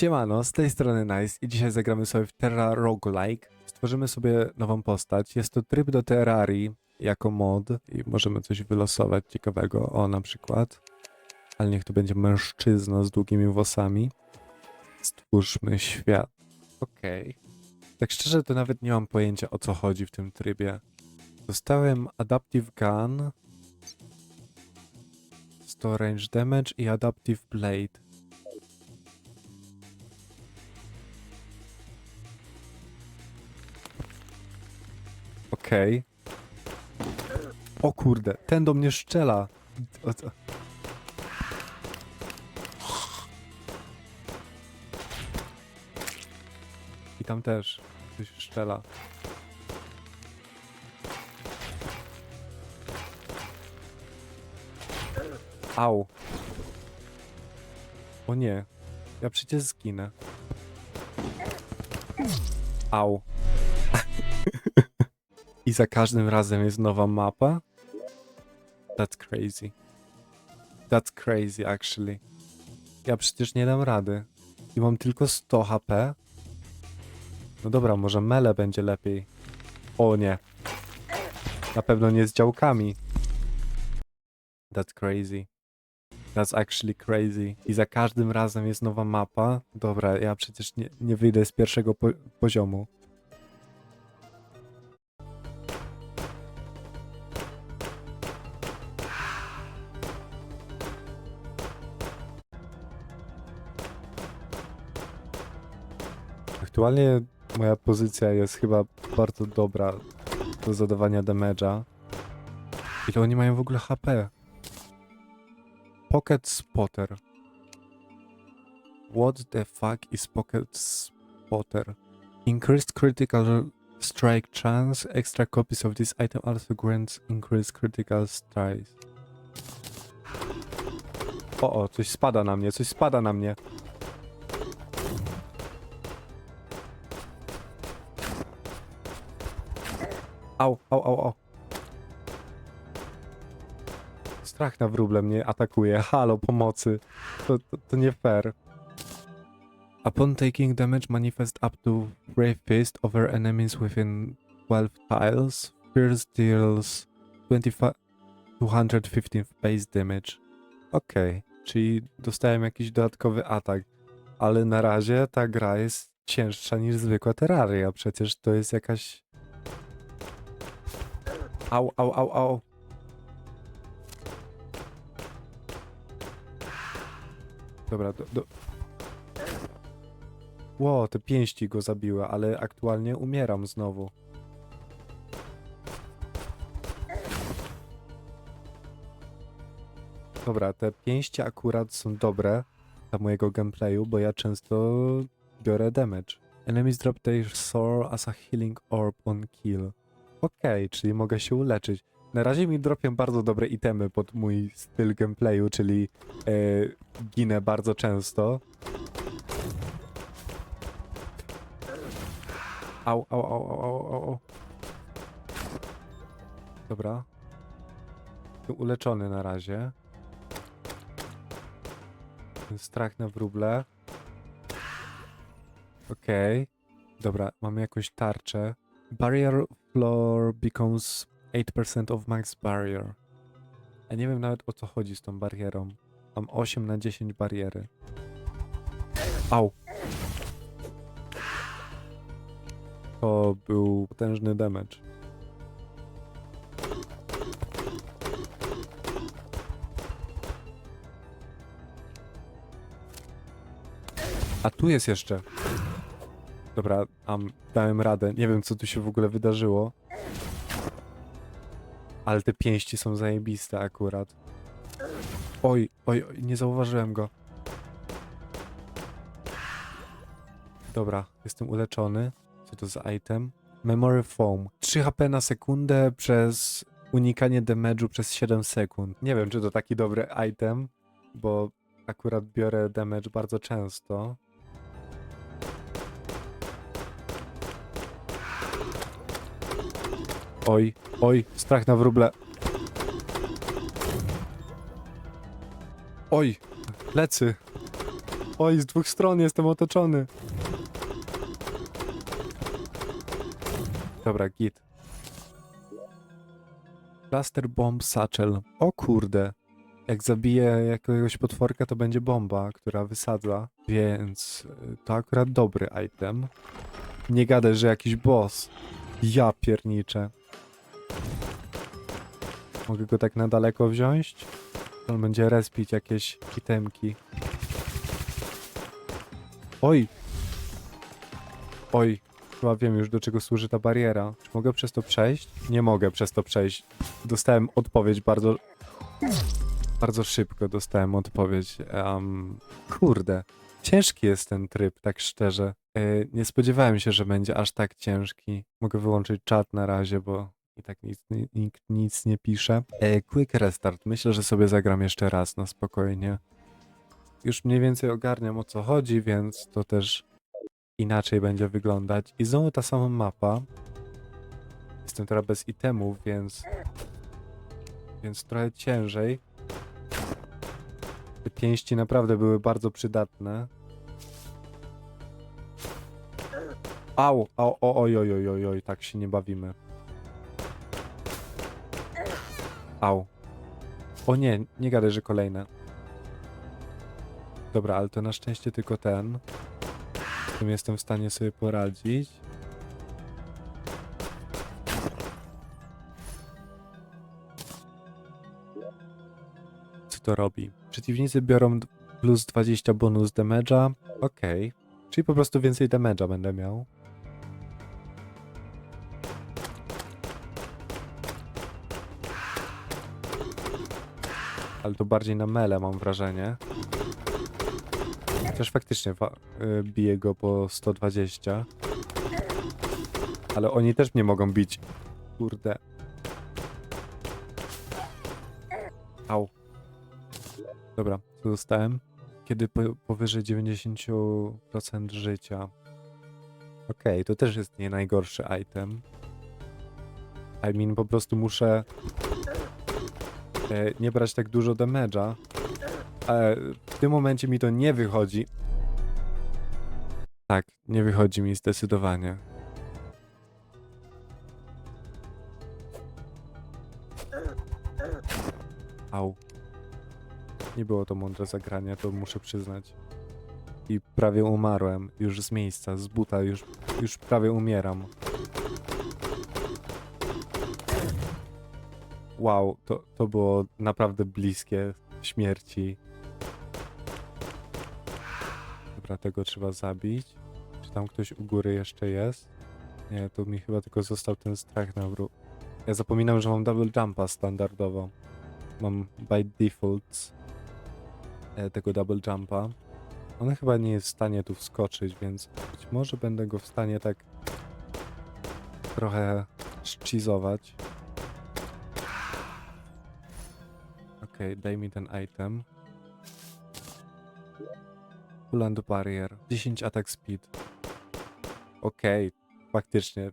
Siemano, z tej strony Nice i dzisiaj zagramy sobie w Terra Roguelike. Stworzymy sobie nową postać. Jest to tryb do Terrarii jako mod i możemy coś wylosować ciekawego. O, na przykład. Ale niech to będzie mężczyzna z długimi włosami. Stwórzmy świat. Okej. Tak szczerze to nawet nie mam pojęcia o co chodzi w tym trybie. Dostałem Adaptive Gun, 100 Range Damage i Adaptive Blade. Okej. O kurde, ten do mnie szczela. O? I tam też coś szczela. Au. O nie. Ja przecież zginę. Au. Za każdym razem jest nowa mapa? That's crazy. That's crazy, actually. Ja przecież nie dam rady. I mam tylko 100 HP. No dobra, może mele będzie lepiej. O nie. Na pewno nie z działkami. That's crazy. That's actually crazy. I za każdym razem jest nowa mapa. Dobra, ja przecież nie, nie wyjdę z pierwszego po poziomu. Aktualnie moja pozycja jest chyba bardzo dobra do zadawania damage'a. Ile oni mają w ogóle HP? Pocket Spotter. What the fuck is Pocket Spotter? Increased critical strike chance. Extra copies of this item also grants increased critical strikes. O, o, coś spada na mnie, coś spada na mnie. Au, au, au, au. Strach na wróble mnie atakuje. Halo, pomocy. To, to, to nie fair. Upon taking damage, manifest up to Brave Fist over enemies within 12 tiles. First deals 25, 215 base damage. Okej, czyli dostałem jakiś dodatkowy atak. Ale na razie ta gra jest cięższa niż zwykła Terraria. Przecież to jest jakaś Au, au, au, au. Dobra, do, do... Ło, te pięści go zabiły, ale aktualnie umieram znowu. Dobra, te pięści akurat są dobre dla mojego gameplayu, bo ja często biorę damage. Enemies drop their sword as a healing orb on kill. Okej, czyli mogę się uleczyć. Na razie mi dropią bardzo dobre itemy pod mój styl gameplayu, czyli e, ginę bardzo często. Au, au, au, au, au, au, au. Dobra. Jestem uleczony na razie. Strach na wróble. Okej. Dobra, mamy jakąś tarczę. Barrier floor becomes 8% of max barrier. Ja nie wiem nawet o co chodzi z tą barierą. Mam 8 na 10 bariery. Au. To był potężny damage. A tu jest jeszcze. Dobra, am, dałem radę. Nie wiem, co tu się w ogóle wydarzyło. Ale te pięści są zajebiste akurat. Oj, oj, oj, nie zauważyłem go. Dobra, jestem uleczony. Co to za item? Memory Foam. 3 HP na sekundę przez unikanie damage'u przez 7 sekund. Nie wiem, czy to taki dobry item, bo akurat biorę damage bardzo często. Oj, oj, strach na wróble. Oj, lecy. Oj, z dwóch stron jestem otoczony. Dobra, git. Cluster Bomb Satchel. O kurde. Jak zabiję jakiegoś potworka, to będzie bomba, która wysadza. Więc y, to akurat dobry item. Nie gadaj, że jakiś boss. Ja pierniczę. Mogę go tak na daleko wziąć? On będzie respić jakieś itemki. Oj! Oj, chyba wiem już do czego służy ta bariera. Czy mogę przez to przejść? Nie mogę przez to przejść. Dostałem odpowiedź bardzo... Bardzo szybko dostałem odpowiedź. Um, kurde. Ciężki jest ten tryb, tak szczerze. E, nie spodziewałem się, że będzie aż tak ciężki. Mogę wyłączyć czat na razie, bo i tak nic, ni- nikt nic nie pisze. E, quick restart. Myślę, że sobie zagram jeszcze raz na spokojnie. Już mniej więcej ogarniam o co chodzi, więc to też inaczej będzie wyglądać. I znowu ta sama mapa. Jestem teraz bez itemów, więc więc trochę ciężej. Te pięści naprawdę były bardzo przydatne. Au, au, oj, oj, oj, oj, tak się nie bawimy. Au. O nie, nie gadaj, że kolejne. Dobra, ale to na szczęście tylko ten. Z tym jestem w stanie sobie poradzić. Co to robi? Przeciwnicy biorą plus 20 bonus damage'a. Okej. Czyli po prostu więcej damage'a będę miał. Ale to bardziej na mele mam wrażenie. Chociaż faktycznie y, bije go po 120. Ale oni też mnie mogą bić. Kurde. Au. Dobra, tu zostałem. Kiedy po, powyżej 90% życia. Okej, to też jest nie najgorszy item. I mean, po prostu muszę e, nie brać tak dużo damage'a. Ale w tym momencie mi to nie wychodzi. Tak, nie wychodzi mi zdecydowanie. Au. Nie było to mądre zagranie, to muszę przyznać. I prawie umarłem, już z miejsca, z buta, już, już prawie umieram. Wow, to, to było naprawdę bliskie śmierci. Dobra, tego trzeba zabić. Czy tam ktoś u góry jeszcze jest? Nie, to mi chyba tylko został ten strach na wró. Ja zapominam, że mam double jumpa standardowo. Mam by default e, tego double jumpa. On chyba nie jest w stanie tu wskoczyć, więc być może będę go w stanie tak trochę szczyzować. Okej, daj mi ten item. Pull and barrier. 10 attack speed. Okej, faktycznie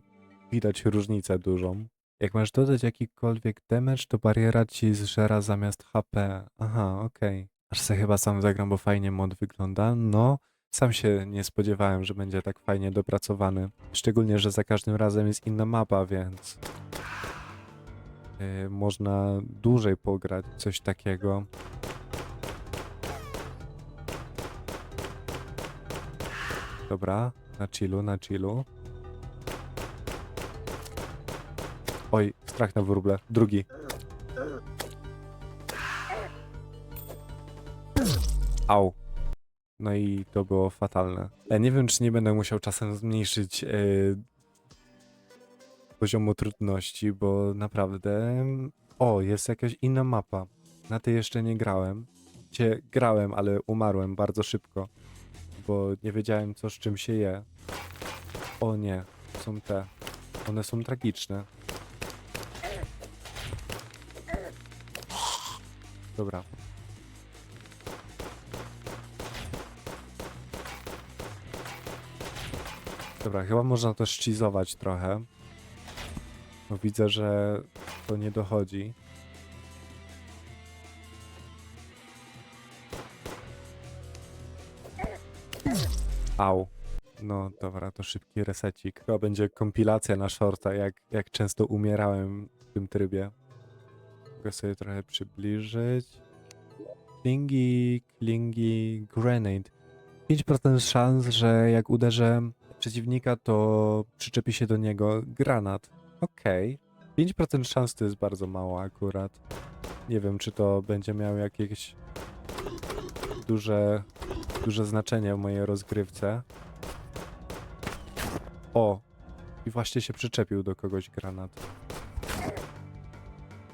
widać różnicę dużą. Jak masz dodać jakikolwiek damage, to bariera ci zżera zamiast HP. Aha, okej. Aż se chyba sam zagram, bo fajnie mod wygląda. No, sam się nie spodziewałem, że będzie tak fajnie dopracowany. Szczególnie, że za każdym razem jest inna mapa, więc można dłużej pograć coś takiego. Dobra, na chillu, na chillu. Oj, strach na wróble. Drugi. Au. No i to było fatalne. Ja nie wiem, czy nie będę musiał czasem zmniejszyć e, poziomu trudności, bo naprawdę... O, jest jakaś inna mapa. Na tej jeszcze nie grałem. Cię grałem, ale umarłem bardzo szybko, bo nie wiedziałem, co z czym się je. O nie, są te. One są tragiczne. Dobra. Dobra, chyba można to szcizować trochę. No widzę, że to nie dochodzi. Au. No dobra, to szybki resecik. To będzie kompilacja na shorta, jak, jak często umierałem w tym trybie. Mogę sobie trochę przybliżyć. Klingi, klingi, grenade. 5% szans, że jak uderzę przeciwnika, to przyczepi się do niego granat. Okej. 5% szans to jest bardzo mało akurat. Nie wiem, czy to będzie miało jakieś duże, duże znaczenie w mojej rozgrywce. O! I właśnie się przyczepił do kogoś granat.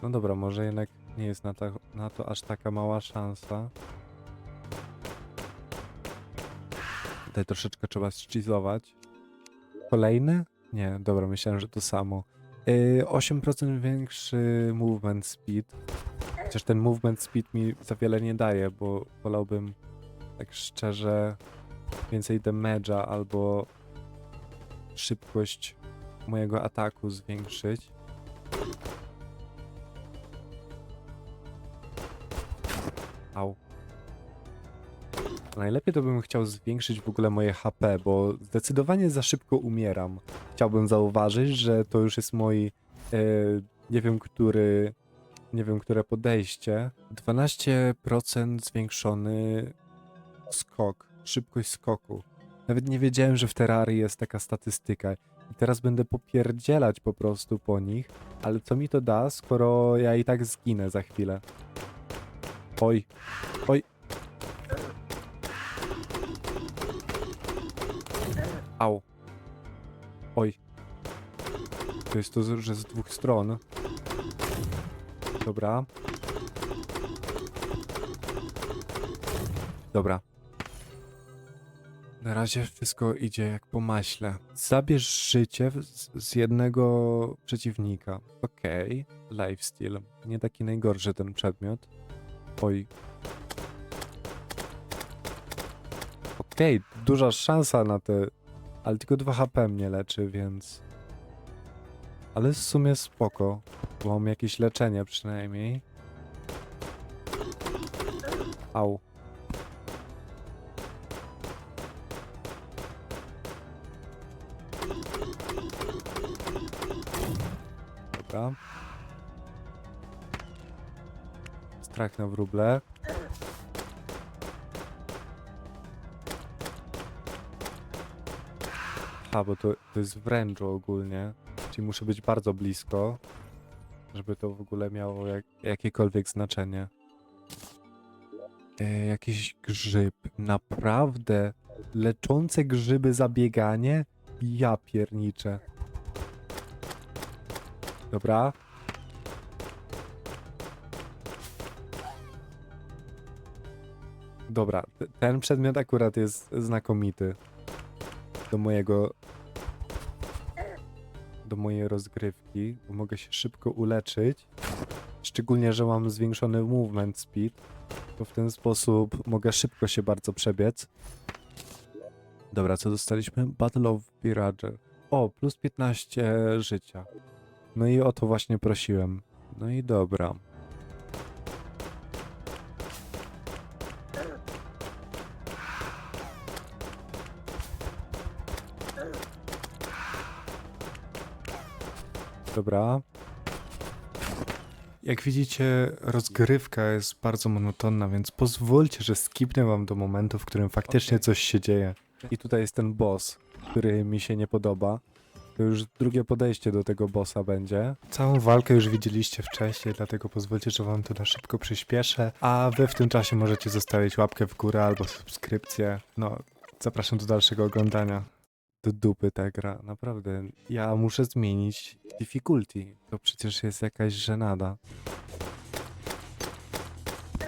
No dobra, może jednak nie jest na, na to aż taka mała szansa. Tutaj troszeczkę trzeba zchizować. Kolejny? Nie, dobra, myślałem, że to samo. Yy, 8% większy movement speed. Chociaż ten movement speed mi za wiele nie daje, bo wolałbym tak szczerze więcej damage'a albo szybkość mojego ataku zwiększyć. Au. Najlepiej to bym chciał zwiększyć w ogóle moje HP, bo zdecydowanie za szybko umieram. Chciałbym zauważyć, że to już jest mój, e, nie wiem który, nie wiem które podejście. 12% zwiększony skok, szybkość skoku. Nawet nie wiedziałem, że w Terrarii jest taka statystyka. I teraz będę popierdzielać po prostu po nich, ale co mi to da, skoro ja i tak zginę za chwilę? Oj, oj. Au. Oj. To jest to, że z dwóch stron. Dobra. Dobra. Na razie wszystko idzie jak po maśle. Zabierz życie z, z jednego przeciwnika. Okej. Lifesteal. Nie taki najgorszy ten przedmiot. Oj. Okej, duża szansa na te... Ale tylko 2 HP mnie leczy, więc... Ale w sumie spoko. Bo mam jakieś leczenie przynajmniej. Au. Dobra. Strach na wróble. A, bo to, to jest wręczu ogólnie. Czyli muszę być bardzo blisko, żeby to w ogóle miało jak, jakiekolwiek znaczenie. E, jakiś grzyb. Naprawdę? Leczące grzyby zabieganie? Ja pierniczę. Dobra. Dobra, ten przedmiot akurat jest znakomity. Do mojego. Do mojej rozgrywki, bo mogę się szybko uleczyć. Szczególnie, że mam zwiększony movement speed, to w ten sposób mogę szybko się bardzo przebiec. Dobra, co dostaliśmy? Battle of Pirager. O, plus 15 życia. No i o to właśnie prosiłem. No i dobra. Dobra. Jak widzicie, rozgrywka jest bardzo monotonna, więc pozwólcie, że skipnę wam do momentu, w którym faktycznie coś się dzieje. I tutaj jest ten boss, który mi się nie podoba. To już drugie podejście do tego bossa będzie. Całą walkę już widzieliście wcześniej, dlatego pozwólcie, że wam to na szybko przyspieszę. A wy w tym czasie możecie zostawić łapkę w górę albo subskrypcję. No, zapraszam do dalszego oglądania. Do dupy ta gra, naprawdę. Ja muszę zmienić difficulty. To przecież jest jakaś żenada.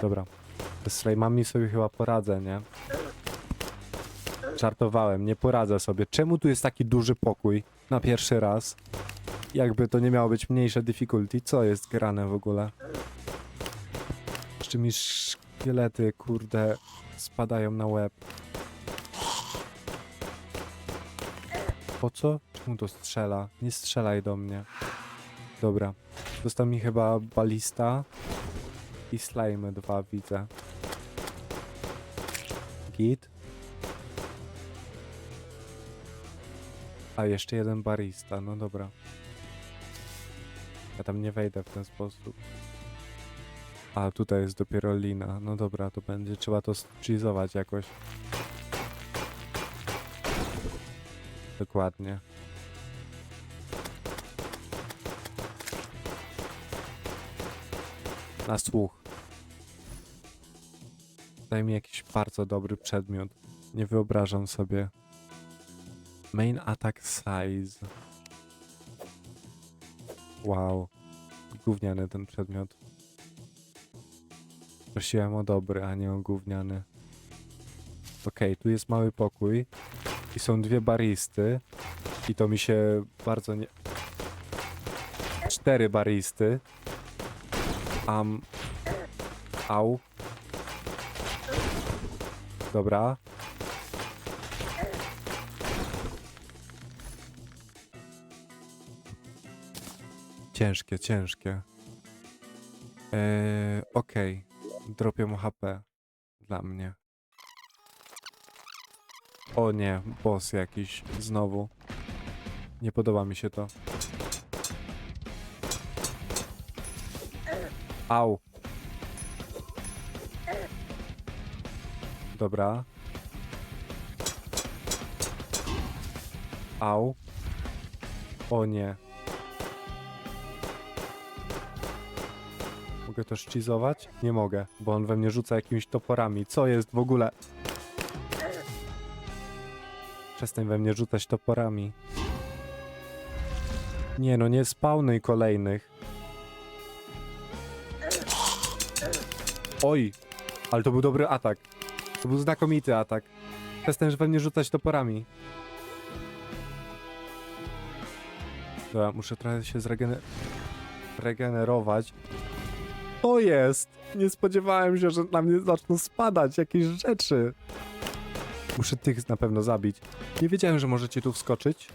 Dobra. Z slajmami sobie chyba poradzę, nie? Żartowałem, nie poradzę sobie. Czemu tu jest taki duży pokój na pierwszy raz? Jakby to nie miało być mniejsze difficulty. Co jest grane w ogóle? Jeszcze mi szkielety, kurde, spadają na łeb. Po co? Czemu to strzela? Nie strzelaj do mnie. Dobra. Dostał mi chyba balista i slime dwa widzę. Git. A, jeszcze jeden barista, no dobra. Ja tam nie wejdę w ten sposób. A, tutaj jest dopiero lina. No dobra, to będzie trzeba to cheezować jakoś. Dokładnie. Na słuch. Daj mi jakiś bardzo dobry przedmiot. Nie wyobrażam sobie. Main attack size. Wow. Gówniany ten przedmiot. Prosiłem o dobry, a nie o gówniany. Okej, tu jest mały pokój. I są dwie baristy. I to mi się bardzo nie... Cztery baristy. Am... Au. Dobra. Ciężkie, ciężkie. Eee, Okej. Dropię mu HP. Dla mnie. O nie, boss jakiś. Znowu. Nie podoba mi się to. Au. Dobra. Au. O nie. Mogę to szcizować? Nie mogę, bo on we mnie rzuca jakimiś toporami. Co jest w ogóle? Przestań we mnie rzucać toporami. Nie no, nie spawnuj kolejnych. Oj, ale to był dobry atak. To był znakomity atak. Przestań we mnie rzucać toporami. Dobra, muszę trochę się zregener... regenerować. To jest! Nie spodziewałem się, że na mnie zaczną spadać jakieś rzeczy. Muszę tych na pewno zabić. Nie wiedziałem, że możecie tu wskoczyć.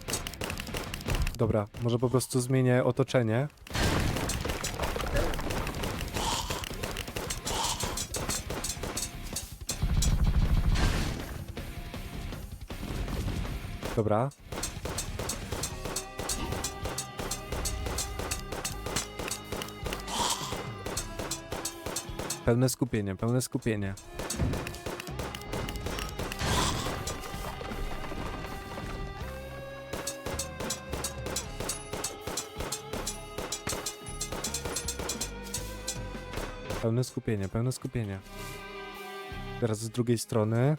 Dobra, może po prostu zmienię otoczenie. Dobra. Pełne skupienie, pełne skupienie. Pełne skupienie, pełne skupienie. Teraz z drugiej strony.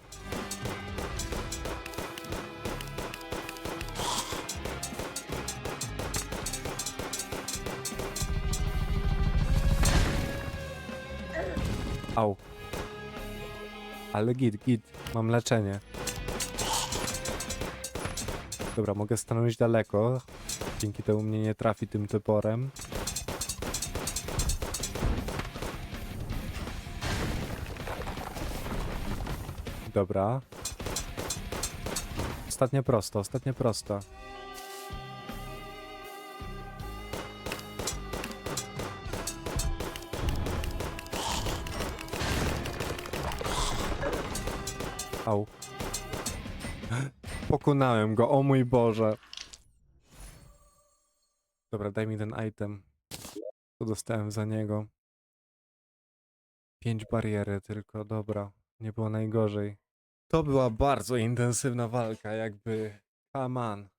Au. Ale git, git. Mam leczenie. Dobra, mogę stanąć daleko. Dzięki temu mnie nie trafi tym toporem. Dobra. Ostatnie prosto, ostatnie prosto. Au. Pokonałem go, o mój Boże. Dobra, daj mi ten item. Co dostałem za niego? Pięć bariery tylko, dobra. Nie było najgorzej. To była bardzo intensywna walka, jakby... Come on.